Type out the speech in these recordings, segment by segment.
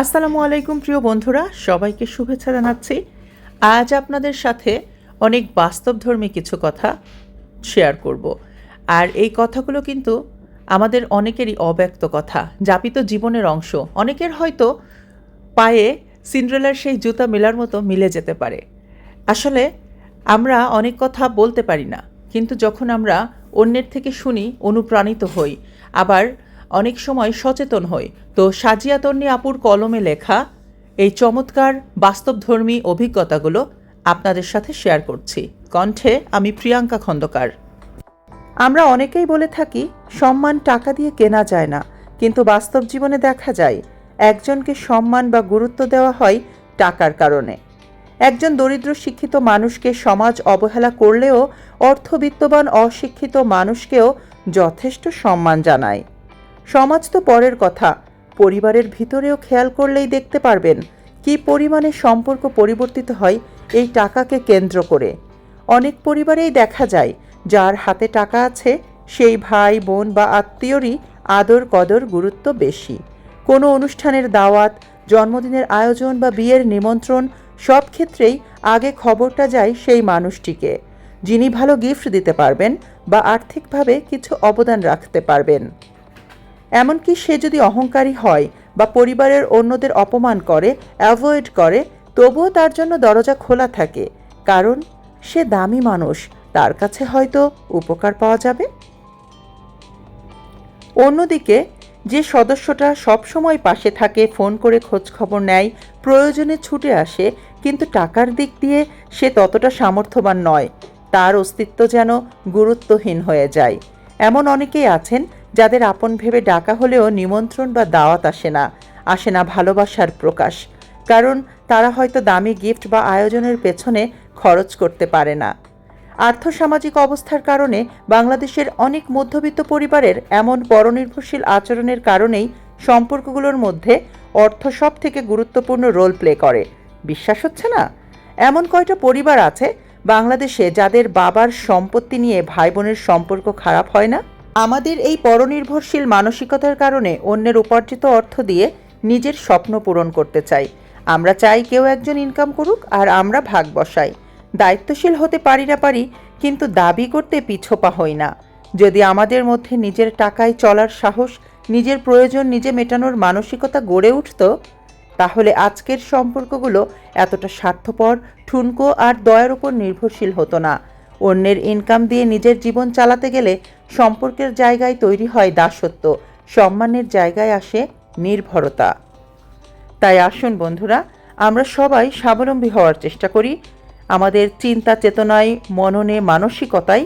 আসসালামু আলাইকুম, প্রিয় বন্ধুরা। সবাইকে শুভেচ্ছা জানাচ্ছি। আজ আপনাদের সাথে অনেক বাস্তবধর্মী কিছু কথা শেয়ার করব। আর এই কথাগুলো কিন্তু আমাদের অনেকেরই অব্যক্ত কথা, যাপিত জীবনের অংশ। অনেকের হয়তো পায়ে সিন্ড্রেলার সেই জুতা মেলার মতো মিলে যেতে পারে। আসলে আমরা অনেক কথা বলতে পারি না, কিন্তু যখন আমরা অন্যের থেকে শুনি, অনুপ্রাণিত হই, আবার অনেক সময় সচেতন হই। তো সাজিয়া তন্নি আপুর কলমে লেখা এই চমৎকার বাস্তবধর্মী অভিজ্ঞতাগুলো আপনাদের সাথে শেয়ার করছি। কণ্ঠে আমি প্রিয়াঙ্কা খন্দকার। আমরা অনেকেই বলে থাকি, সম্মান টাকা দিয়ে কেনা যায় না, কিন্তু বাস্তব জীবনে দেখা যায়, একজনকে সম্মান বা গুরুত্ব দেওয়া হয় টাকার কারণে। একজন দরিদ্র শিক্ষিত মানুষকে সমাজ অবহেলা করলেও অর্থবিত্তবান অশিক্ষিত মানুষকেও যথেষ্ট সম্মান জানায়। সমাজ তো পরের কথা। পরিবারের ভিতরেও খেয়াল করলেই দেখতে পারবেন কি পরিমাণে সম্পর্ক পরিবর্তিত হয় এই টাকাকে কেন্দ্র করে। অনেক পরিবারেই দেখা যায়, যার হাতে টাকা আছে, সেই ভাই, বোন বা আত্মীয়রই আদর কদর গুরুত্ব বেশি। কোনো অনুষ্ঠানের দাওয়াত, জন্মদিনের আয়োজন বা বিয়ের নিমন্ত্রণ সব ক্ষেত্রেই আগে খবরটা যায় সেই মানুষটিকে। যিনি ভালো গিফট দিতে পারবেন বা আর্থিকভাবে কিছু অবদান রাখতে পারবেন। এমনকি সে যদি অহংকারী হয় বা পরিবারের অন্যদের অপমান করে অ্যাভয়েড করে, তবুও তার জন্য দরজা খোলা থাকে। কারণ সে দামি মানুষ, তার কাছে হয়তো উপকার পাওয়া যাবে। অন্যদিকে, যে সদস্যটা সবসময় পাশে থাকে, ফোন করে খোঁজ খবর নেয়, প্রয়োজনে ছুটে আসে, কিন্তু টাকার দিক দিয়ে সে ততটা সামর্থ্যবান নয়। তার অস্তিত্ব যেন গুরুত্বহীন হয়ে যায়। এমন অনেকেই আছেন যাদের আপন ভেবে ডাকা হলেও নিমন্ত্রণ বা দাওয়াত আসে না আসে না ভালোবাসার প্রকাশ। কারণ তারা হয়তো দামি গিফট বা আয়োজনের পেছনে খরচ করতে পারে না। আর্থসামাজিক অবস্থার কারণে বাংলাদেশের অনেক মধ্যবিত্ত পরিবারের এমন পরনির্ভরশীল আচরণের কারণেই সম্পর্কগুলোর মধ্যে অর্থ সব থেকে গুরুত্বপূর্ণ রোল প্লে করে। বিশ্বাস হচ্ছে না? এমন কয়টা পরিবার আছে বাংলাদেশে যাদের বাবার সম্পত্তি নিয়ে ভাই বোনের সম্পর্ক খারাপ হয় না? আমাদের এই পরনির্ভরশীল মানসিকতার কারণে অন্যের উপার্জিত অর্থ দিয়ে নিজের স্বপ্ন পূরণ করতে চাই। আমরা চাই কেউ একজন ইনকাম করুক আর আমরা ভাগ বসাই। দায়িত্বশীল হতে পারি না পারি, কিন্তু দাবি করতে পিছোপা হই না। যদি আমাদের মধ্যে নিজের টাকায় চলার সাহস, নিজের প্রয়োজন নিজে মেটানোর মানসিকতা গড়ে উঠত, তাহলে আজকের সম্পর্কগুলো এতটা স্বার্থপর, ঠুনকো আর দয়ার উপর নির্ভরশীল হতো না। অন্যের ইনকাম দিয়ে নিজের জীবন চালাতে গেলে সম্পর্কের জায়গায় তৈরি হয় দাসত্ব, সম্মানের জায়গায় আসে নির্ভরতা। তাই আসুন বন্ধুরা, আমরা সবাই স্বাবলম্বী হওয়ার চেষ্টা করি। আমাদের চিন্তা চেতনায়, মননে, মানসিকতায়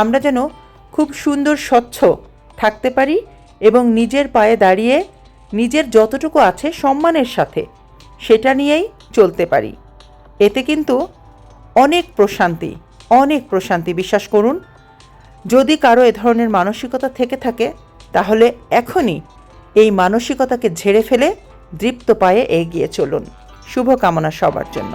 আমরা যেন খুব সুন্দর, স্বচ্ছ থাকতে পারি এবং নিজের পায়ে দাঁড়িয়ে নিজের যতটুকু আছে সম্মানের সাথে সেটা নিয়েই চলতে পারি। এতে কিন্তু অনেক প্রশান্তি অনেক প্রশান্তি বিশ্বাস করুন। যদি কারও এ ধরনের মানসিকতা থেকে থাকে, তাহলে এখনই এই মানসিকতাকে ঝেড়ে ফেলে দৃপ্ত পায়ে এগিয়ে চলুন। শুভকামনা সবার জন্য।